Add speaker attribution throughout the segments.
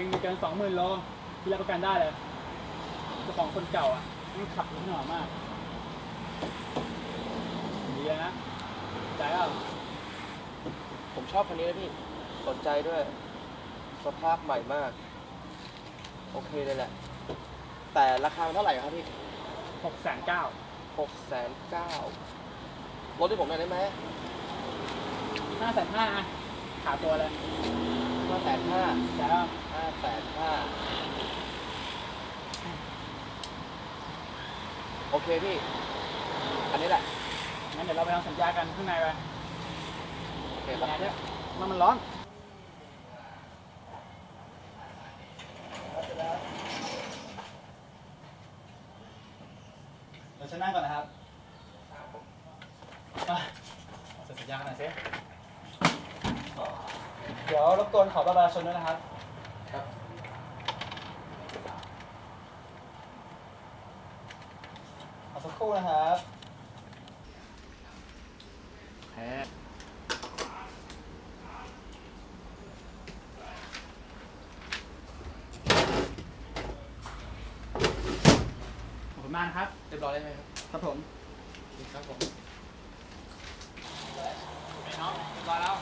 Speaker 1: วิ่งไม่เกินสองหมื่นโลพี่รับประกันได้เลยเจ้าของคนเก่าอะมันขับรถหน่อยมากดีเลยนะใจเปล่า
Speaker 2: ผมชอบคันนี้นะพี่ สนใจด้วย สภาพใหม่มาก โอเคเลยแหละ แต่ราคามันเท่าไหร่ครับพี่
Speaker 1: หกแสนเก้า
Speaker 2: หกแสนเก้ารถที่ผมหน่อยได้ไหม
Speaker 1: ห้าแสนห้าขาตัวเลย
Speaker 2: ห้าแสนห้า
Speaker 1: ใจเปล่า
Speaker 2: ห้า แสนห้าโอเคพี่ อันนี้แหละ
Speaker 1: งั้นเดี๋ยวเราไปทำสัญญากันข้างในไป
Speaker 2: โอเคค
Speaker 1: แอ
Speaker 2: รับ
Speaker 1: ร์เนี่ยมันมันร้อน เราชนะก่อนนะครับอะเซ็นสัญญากันหน่อยสิเดี๋ยวรบกวนขอบัตรประชาชนด้วยนะครับ
Speaker 2: ครับ
Speaker 1: เอาสักครู่นะครับแพ้ ขอบ คุณมากนะครับ
Speaker 2: เรียบร้อยได้ไหมครับ
Speaker 1: ครับผม
Speaker 2: ครับผม
Speaker 1: ไอ้น้องเรียบร้อยแล้ว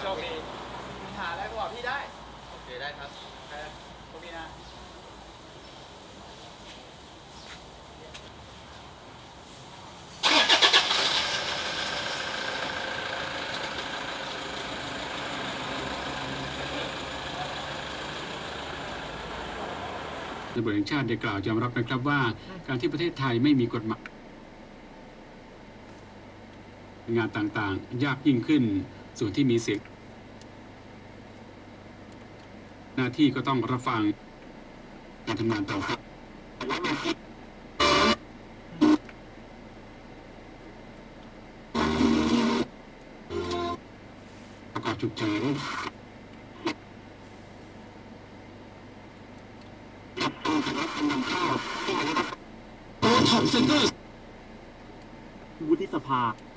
Speaker 1: โชคดีมีปัญหาอะไรก็บอกพี่ได้
Speaker 2: โอเคได้ครับ
Speaker 1: เออโชคดีนะ
Speaker 3: ตำรวจแห่งชาติได้กล่าวยอมรับนะครับว่า การที่ประเทศไทยไม่มีกฎหมายงานต่างๆ ยากยิ่งขึ้น ส่วนที่มีเสียงหน้าที่ก็ต้องรับฟังการทำงานต่อครับประกอบฉุกเฉิน
Speaker 1: วุฒิสภา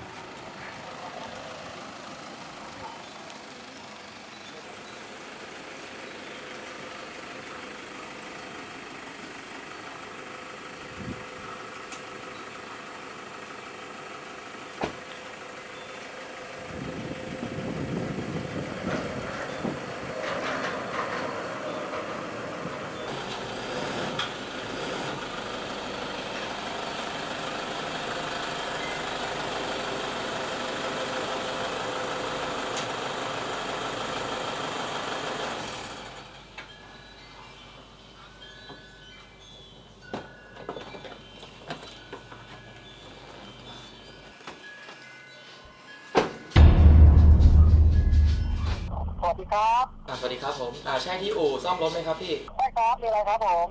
Speaker 4: สวัสดีครับ
Speaker 2: อ่าสวัสดี ครับผมอ่าใช่ที่อู่ซ่อมรถไหมครับพี่
Speaker 4: ใช่ครับมีอะไรครับผม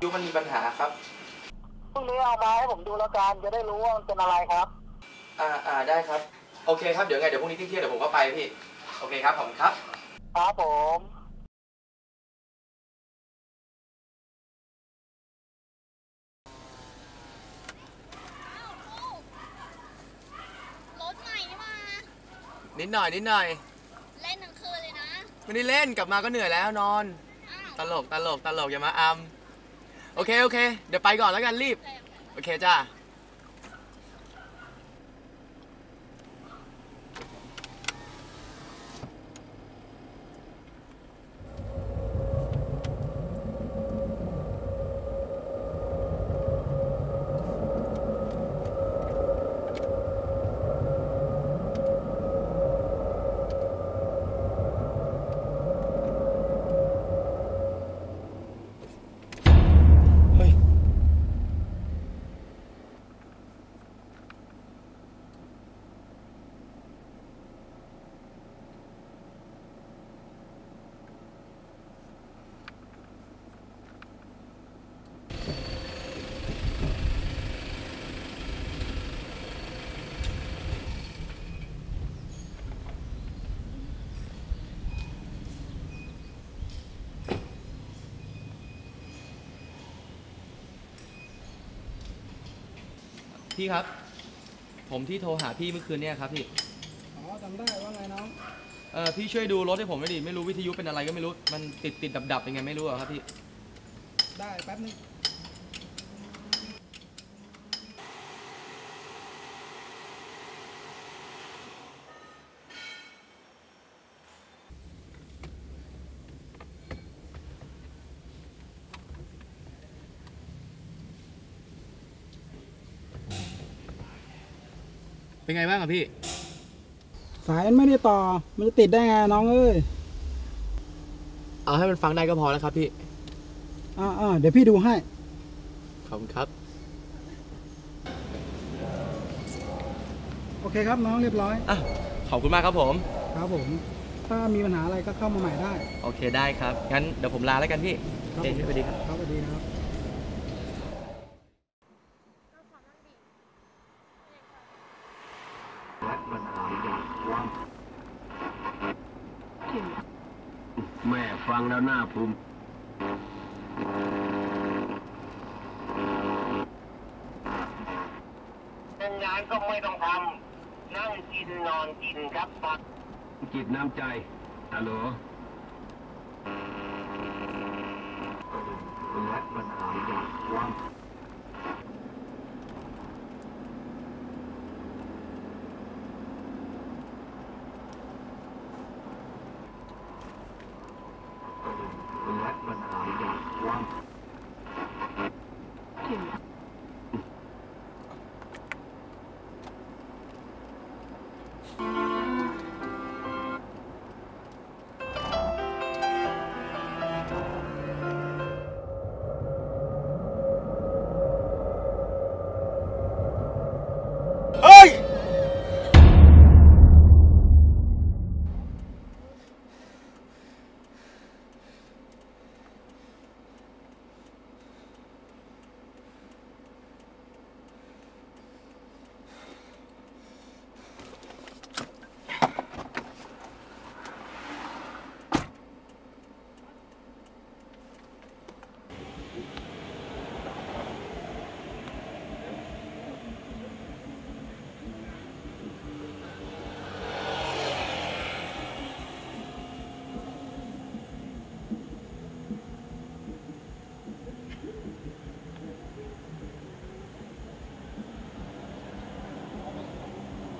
Speaker 2: ยูมันมีปัญหาครับ
Speaker 4: พรุ่งนี้เอามาให้ผมดูแล้วกันจะได้รู้ว่ามันเป็นอะไรครับ
Speaker 2: อ่าอ่าได้ครับ โอเคครับเดี๋ยวไงเดี๋ยวพรุ่งนี้เที่ยงๆเดี๋ยวผมก็ไปพี่ โอเคครับผมครับ
Speaker 4: ครับผม
Speaker 5: อ้าวลูกรถใหม่นี่มา
Speaker 2: นิดหน่อยนิดหน่อย
Speaker 5: เล่นทั้งคืนเลยนะ
Speaker 2: ไม่ได้เล่นกลับมาก็เหนื่อยแล้วนอน
Speaker 5: อ
Speaker 2: ตลกตลกตลกอย่ามาอัมโอเคโอเค เดี๋ยวไปก่อนแล้วกันรีบ โอเคจ้า พี่ครับ ผมที่โทรหาพี่เมื่อคืนเนี่ยครับพี่
Speaker 6: อ๋อจำได้ว่าไงน้อง
Speaker 2: เออพี่ช่วยดูรถให้ผมไม่อยดิไม่รู้วิทยุเป็นอะไรก็ไม่รู้ มันติดติดดับดับๆยังไงไม่รู้อะครับพี่
Speaker 6: ได้แป๊บนึง
Speaker 2: เป็นไงบ้างอะพี่
Speaker 6: สายมันไม่ได้ต่อ มันจะติดได้ไงน้องเอ้ย
Speaker 2: เอาให้มันฟังได้ก็พอแล้วครับพี่
Speaker 6: อ่าอ่าเดี๋ยวพี่ดูให้
Speaker 2: ขอบคุณครับ
Speaker 6: โอเคครับน้องเรียบร้อย
Speaker 2: อะ ขอบคุณมากครับผม
Speaker 6: ครับผม ถ้ามีปัญหาอะไรก็เข้ามาใหม่ได้
Speaker 2: โอเคได้ครับ งั้นเดี๋ยวผมลาแล้วกันพี่
Speaker 6: ครับ
Speaker 2: เอ้ยสวัสดีครับ
Speaker 6: ครับสวัสดีนะครับ
Speaker 7: งแล้วหน้าภูมิ
Speaker 4: เป็นงานก็ไม่ต้องทำนั่งกินนอนกินครับปัก
Speaker 7: จิตน้ำใจฮัลโหลและปัญหาอย่างความ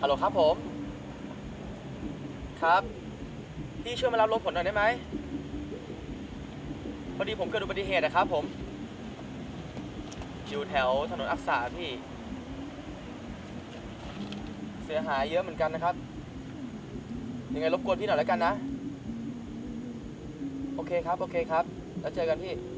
Speaker 7: ล
Speaker 2: โหลครับผม ครับ พี่ช่วยมารับรถผมหน่อยได้ไหมพอดีผมเกิดอุบัติเหตุนะครับผม อยู่แถวถนนอักษาพี่ เสียหายเยอะเหมือนกันนะครับ ยังไงรบกวนพี่หน่อยแล้วกันนะ โอเคครับ โอเคครับ แล้วเจอกันพี่พี่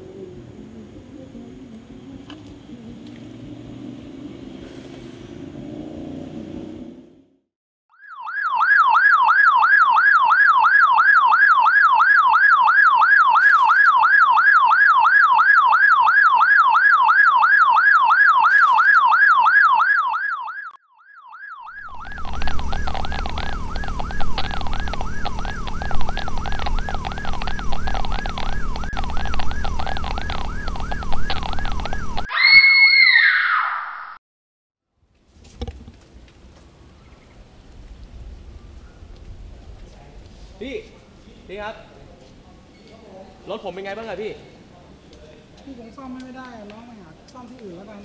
Speaker 2: ผมเป็นไงบ้างอะพี่
Speaker 6: พี่คงซ่อมไม่ได้อะน้องไปหาซ่อมที่อื่นแล้วกัน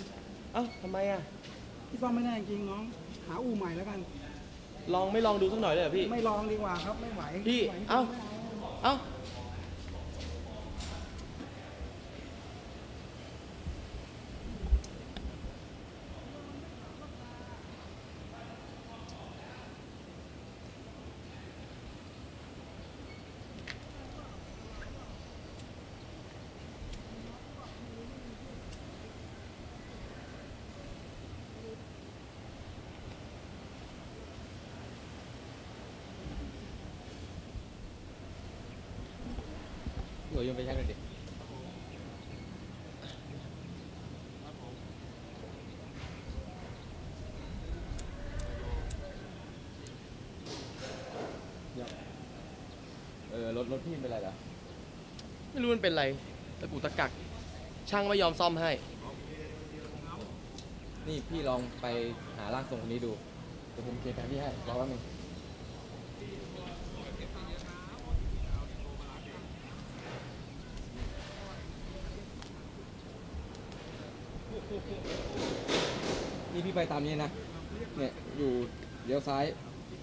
Speaker 2: เอ้าทำไมอะ
Speaker 6: พี่ซ่อมไม่ได้จริงน้อง หาอู่ใหม่แล้วกัน
Speaker 2: ลองไม่ลองดูสักหน่อยเลยเหรอพี่
Speaker 6: ไม่ลองดีกว่าครับไม่ไหว
Speaker 2: พี่
Speaker 6: ไม่ไหว
Speaker 2: เอ้า
Speaker 6: ไม่เอา
Speaker 2: หนูโยนไปแช่หน่อยดิเออรถรถพี่เป็นไรเหรอไม่รู้มันเป็นไรตะกุกตะกัก ช่างไม่ยอมซ่อมให้ นี่พี่ลองไปหาร่างทรงคนนี้ดู
Speaker 8: เดี๋ยวผมเคลียร์แผนที่ให้รอแป๊บนึงนี่พี่ ไปตามนี้นะ เนี่ยอยู่เลี้ยวซ้าย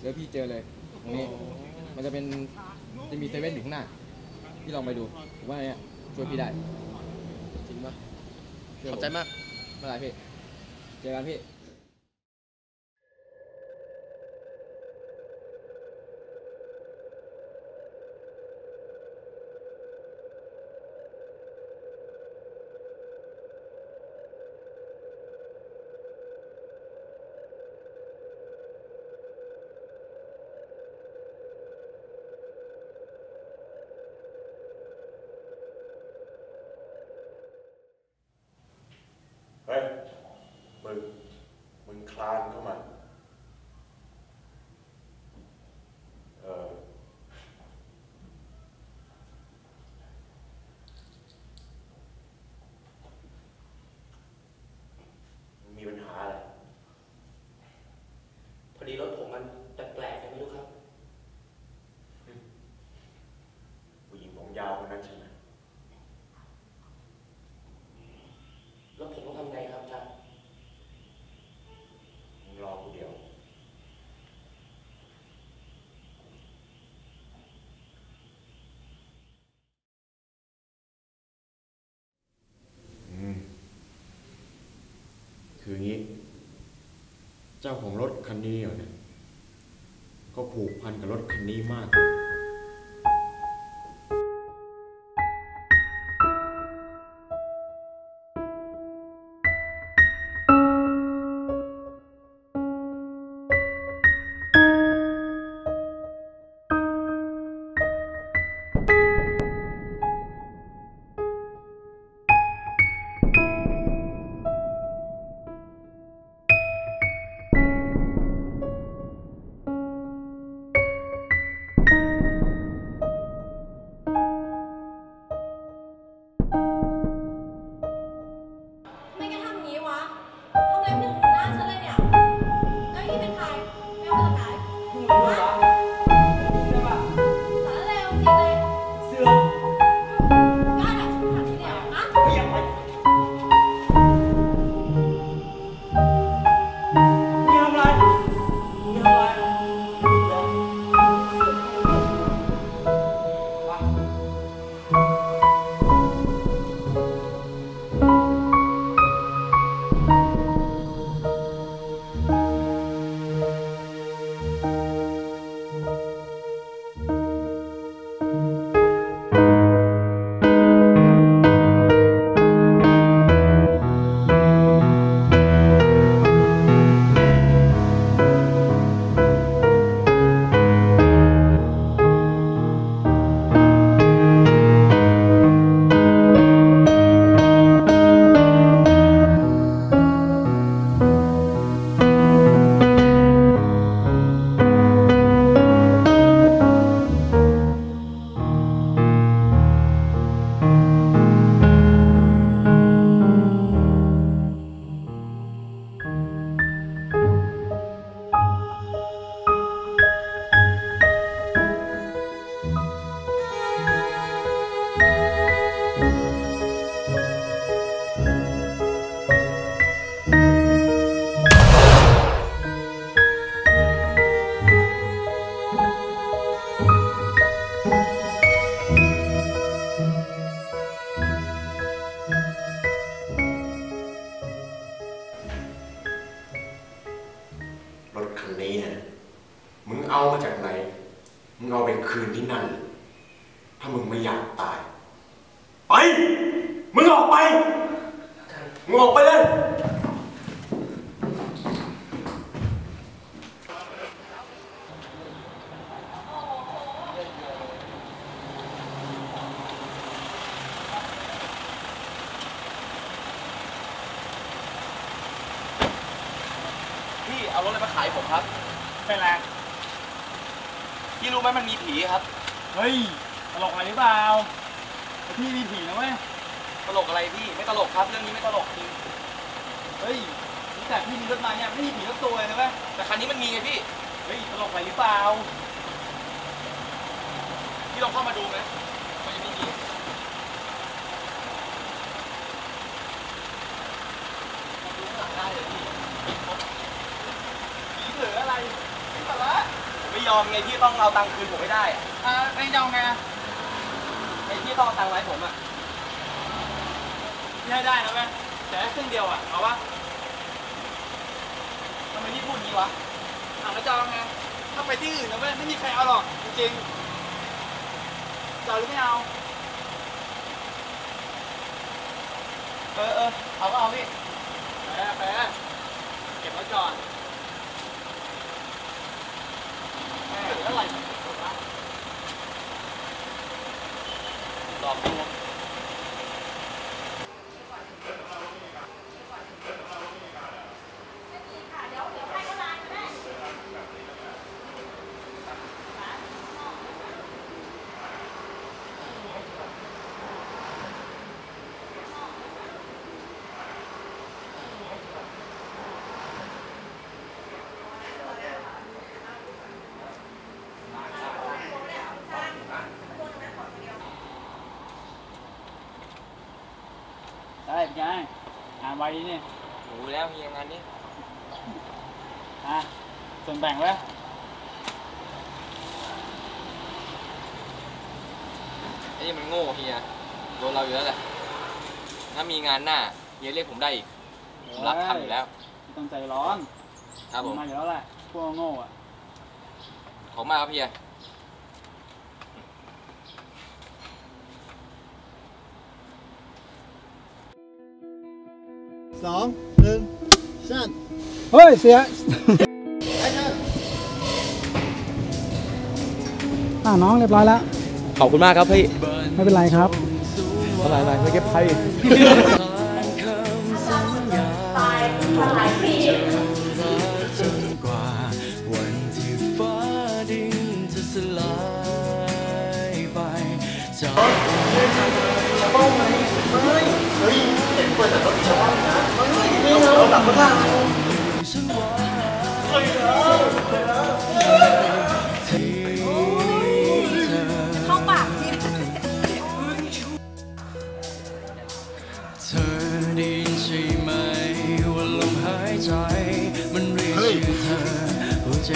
Speaker 8: เดี๋ยวพี่เจอเลยตรงนี้มันจะเป็นจะมีเซเว่นอยู่ข้างหน้า พี่ลองไปดูผมว่าเนี่ยช่วยพี่ได้ จริงปะขอบใจมากไม่เป็นไรพี่ เจอกันพี่
Speaker 9: เฮ้ย มึง มึงคลานเข้ามา เออ มึงมีปัญหาอะไร
Speaker 2: พอดีรถผมมันแปลกๆยังไม่รู้ครับ
Speaker 9: ผู้หญิงผมยาวคนนั้นใช่ไหม
Speaker 2: แล้วผมต้องทำไงครับอาจารย์
Speaker 9: มึงรอกูเดียว อืม คืองี้ เจ้าของรถคันนี้เหรอเนี่ยก็ผูกพันกับรถคันนี้มาก
Speaker 5: ไป มึง
Speaker 2: อ
Speaker 5: อ
Speaker 2: กไป
Speaker 9: มึงออกไปเลย
Speaker 2: พี่เอารถอะไรมาขายผมครับ
Speaker 1: เป็นไร
Speaker 2: พี่รู้ไหมมันมีผีครับ
Speaker 1: เฮ้ยตลกอะไรหรือเปล่าไอ้ พี่มีผีนะเว้ย
Speaker 2: ตลกอะไรพี่ ไม่ตลกครับ เรื่องนี้ไม่ตลกจริง
Speaker 1: เฮ้ยนี่แแต่พี่มีรถมาเนี่ยไม่มีผีรถตัวเลยนะเว้ย
Speaker 2: แต่คันนี้มันมีไงพี่
Speaker 1: เฮ้ย ตลกไปหรือเปล่า
Speaker 2: พี่ลองเข้ามาดูไหมมันยังไม่มี
Speaker 1: ดูข้างหลังได้เลยพี่ผีเหลืออะไรไม่สาระ
Speaker 2: ผมไม่ยอมไงพี่ต้องเอาตังค์คืนผมไม่ได้อะ
Speaker 1: อ่าไม่ยอมไง
Speaker 2: ไอ้ พี่ต้องตังค์ไว้ผมอะ
Speaker 1: พี่ให้ได้นะเว้ยแต่แค่ครึ่งเดียวอะเอาวะทำไมพี่พูดงี้วะอ่าแล้วจะเอาไงถ้าไปที่อื่นนะเว้ยไม่มีใครเอาหรอกจริงๆจะเอาหรือไม่เอา
Speaker 2: เออเออเอาก็เอาพี่
Speaker 1: แปะแปะเก็บไว้ก่อนแม่เหลืออะไร วะ
Speaker 2: ลองดู
Speaker 1: ได้เป็นไงงานไวดีนี่
Speaker 2: รู้แล้วมีงานนี้
Speaker 1: อะส่วนแบ่งไว้
Speaker 2: ไอ้นี่มันโง่เฮียโดนเราอยู่แล้วแหละถ้ามีงานหน้าเฮียเรียกผมได้อีกผมรับทำอยู่แล้ว
Speaker 1: ไม่ต้องใจร้อน
Speaker 2: ครับผม
Speaker 1: มาอยู่แล้วแหละพวกโง่อะ
Speaker 2: ขอบคุณมากครับเฮีย
Speaker 10: สองหนึ่งสั้น
Speaker 6: เฮ้ย เสียอ่าน้องเรียบร้อยแล้ว
Speaker 8: ขอบคุณมากครับพี่
Speaker 6: ไม่เป็นไรครับ
Speaker 8: อะไรอะไรไม่เก็บไพ่
Speaker 5: เข้าปากที
Speaker 11: เธอได้ยินใช่ไหมว่าลมหายใจ มันเรียกชื่อเธอหัวใจ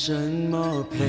Speaker 11: ฉันมอบเพล